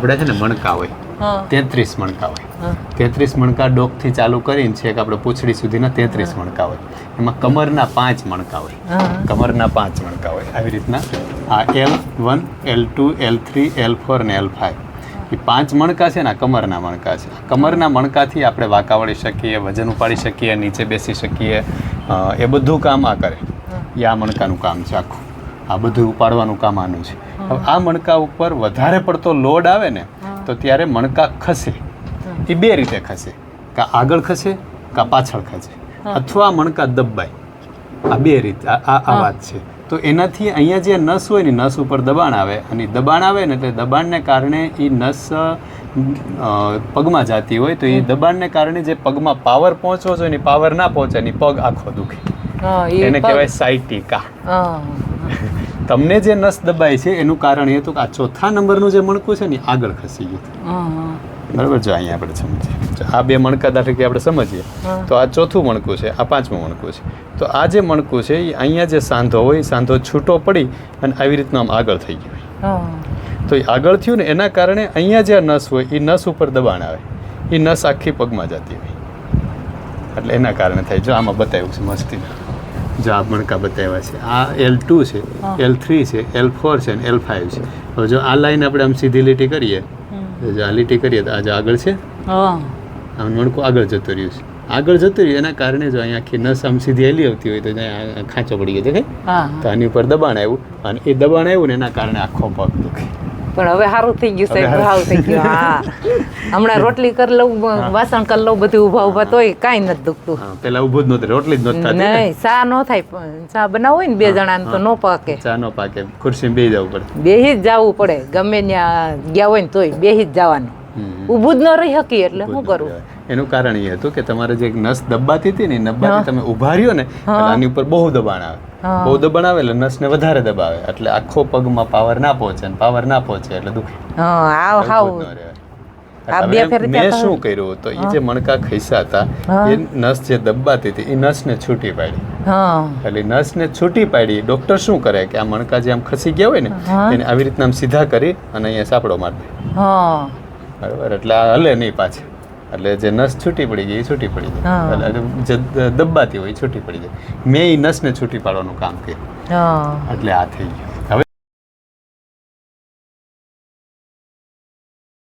આપણે છે ને મણકા હોય. તેત્રીસ મણકા હોય. તેત્રીસ મણકા ડોકથી ચાલુ કરીને છેક આપણે પૂંછડી સુધીના તેત્રીસ મણકા હોય. એમાં કમરના પાંચ મણકા હોય. કમરના પાંચ મણકા હોય. આવી રીતના આ L one L two L three L four ને એલ ફાઇવ એ પાંચ મણકા છે ને કમરના મણકા છે. કમરના મણકાથી આપણે વાંકા વળી શકીએ વજન ઉપાડી શકીએ નીચે બેસી શકીએ એ બધું કામ આ કરે. એ આ મણકાનું કામ છે આખું. આ બધું ઉપાડવાનું કામ આનું છે. આ મણકા ઉપર વધારે પડતો લોડ આવે ને તો ત્યારે મણકા ખસે. એ બે રીતે ખસે. કાં આગળ ખસે કાં પાછળ ખસે. અથવા મણકા દબાય. આ બે રીતે આ આ વાત છે. તો એનાથી અહીંયા જે નસ હોય ને નસ ઉપર દબાણ આવે અને દબાણ આવે ને એટલે દબાણને કારણે એ નસ પગમાં જાતી હોય તો એ દબાણને કારણે જે પગમાં પાવર પહોંચવો જોઈએ પાવર ના પહોંચે ને પગ આખો દુખે. એને કહેવાય સાઇટિકા તમને જે નસ દબાય છે એનું કારણ એ હતું કે આ ચોથા નંબરનું જે મણકું છે ને આગળ ખસી ગયું બરાબર? જો અહીંયા આપણે સમજીએ. આ બે મણકા દાખલા કે આપણે સમજીએ તો આ ચોથું મણકું છે આ પાંચમું મણકું છે. તો આ જે મણકું છે એ અહીંયા જે સાંધો હોય સાંધો છૂટો પડી અને આવી રીતના આમ આગળ થઈ ગયો. તો એ આગળ થયું ને એના કારણે અહીંયા જે નસ હોય એ નસ ઉપર દબાણ આવે. એ નસ આખી પગમાં જતી હોય. એટલે એના કારણે થાય. જો આમાં બતાવ્યું છે મસ્તી જો આ મણકા બતાવ્યા છે. આ એલ ટુ છે એલ થ્રી છે એલ ફોર છે અને એલ ફાઇવ છે. હવે જો આ લાઈન આપણે આમ સીધી લીટી કરીએ. જો આ લીટી કરીએ તો આ જો આગળ છે? આમ મણકું આગળ જતું રહ્યું છે. આગળ જતું રહ્યું એના કારણે જો અહીંયા આખી નસ આમ સીધી હેલી આવતી હોય તો ત્યાં ખાંચો પડી ગયો છે તો આની ઉપર દબાણ આવ્યું અને એ દબાણ આવ્યું ને એના કારણે આખો પગ દુખે પણ હવે સારું થઈ ગયું સાહેબ. ભાવ થઈ ગયો હા. હમણાં રોટલી કરી લઉં વાસણ કરી લઉં બધું ઊભા ઊભા તોય કાંઈ નથી દુખતું. પેલા ઊભું જ નહોતું રોટલી જ નહોતી થતી. નહીં ચા ન થાય ચા બનાવો હોય ને બે જણા તો ન પાકે. ચા નો પાકે ખુરશી બે જવું પડે. બેહી જ જવું પડે ગમે ત્યાં ગયા હોય ને તોય બેહી જ જવાનું. ઊભું જ ન રહી શકીએ એટલે શું કરવું. એનું કારણ એ હતું કે તમારે જે નસ દબાતી હતી ને એ તમે ઊભા રહ્યો ને આની ઉપર બહુ દબાણ આવે. બહુ દબાણ આવે એટલે નસને વધારે દબાવે. એટલે આખો પગમાં પાવર ના પહોંચે ને પાવર ના પહોંચે એટલે દુખે. મેં શું કર્યું તો એ જે મણકા ખૈસા હતા એ નસ જે દબાતી હતી એ નસને છૂટી પાડી. એટલે નસને છૂટી પાડી ડોક્ટર શું કરે કે આ મણકા જે આમ ખસી ગયા હોય ને એને આવી રીતના આમ સીધા કરી અને અહીંયા સાપડો મારી દે. બરાબર? એટલે આ હલે નહીં પાછી. એટલે જે નસ છૂટી પડી ગઈ એ છૂટી પડી. જાય એટલે જે દબાતી હોય છૂટી પડી જાય મેં એ નસને છૂટી પાડવાનું કામ કર્યું. એટલે આ થઈ ગયું.